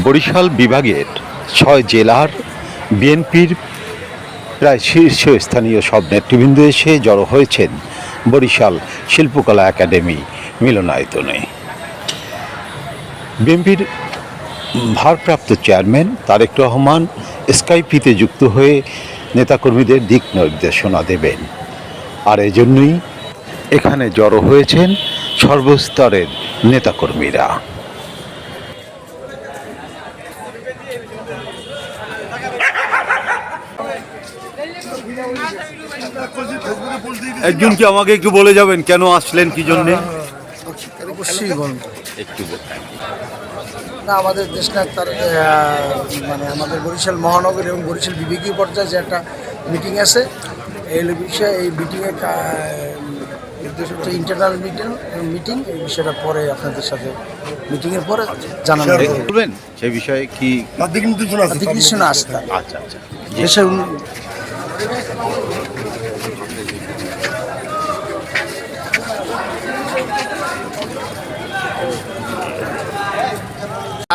বরিশাল বিভাগের ছয় জেলার বিএনপির প্রায় শীর্ষস্থানীয় সব নেতৃবৃন্দ এসে জড়ো হয়েছেন বরিশাল শিল্পকলা একাডেমি মিলনায়তনে। বিএনপির ভারপ্রাপ্ত চেয়ারম্যান তারেক রহমান স্কাইপিতে যুক্ত হয়ে নেতাকর্মীদের দিক নির্দেশনা দেবেন। আর এজন্যই এখানে জড়ো হয়েছেন সর্বস্তরের নেতাকর্মীরা। একজন কি আমাকে একটু বলে যাবেন কেন আসলেন কি জন্যে? অবশ্যই বলব একটু না আমাদের দেশনাথ তার মানে আমাদের বরিশাল মহানগর এবং বরিশাল বিভাগীয় পর্যায়ে যে একটা মিটিং আছে এই বিষয়ে এই মিটিংয়ে নির্দেশ হচ্ছে ইন্টারনাল মিটিং মিটিং এই বিষয়টা পরে আপনাদের সাথে মিটিংয়ের পরে জানানো বলবেন? সে বিষয়ে কি দিক নির্দেশনা আসতে আচ্ছা আচ্ছা। দেশের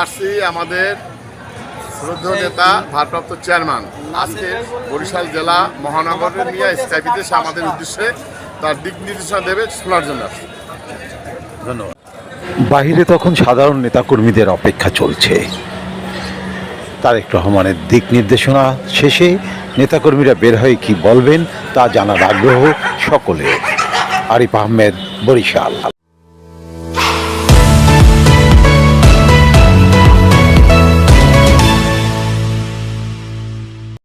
আসছি আমাদের শ্রদ্ধ নেতা ভারপ্রাপ্ত চেয়ারম্যান। আজকে বরিশাল জেলা মহানগরের নিয়ে স্থাপিত সে আমাদের উদ্দেশ্যে তার দিক নির্দেশনা দেবে শোনার জন্য ধন্যবাদ। বাহিরে তখন সাধারণ নেতাকর্মীদের অপেক্ষা চলছে। তারেক রহমানের দিক নির্দেশনা শেষে নেতাকর্মীরা বের হয়ে কি বলবেন তা জানার আগ্রহ সকলে আরিফ আহমেদ বরিশাল।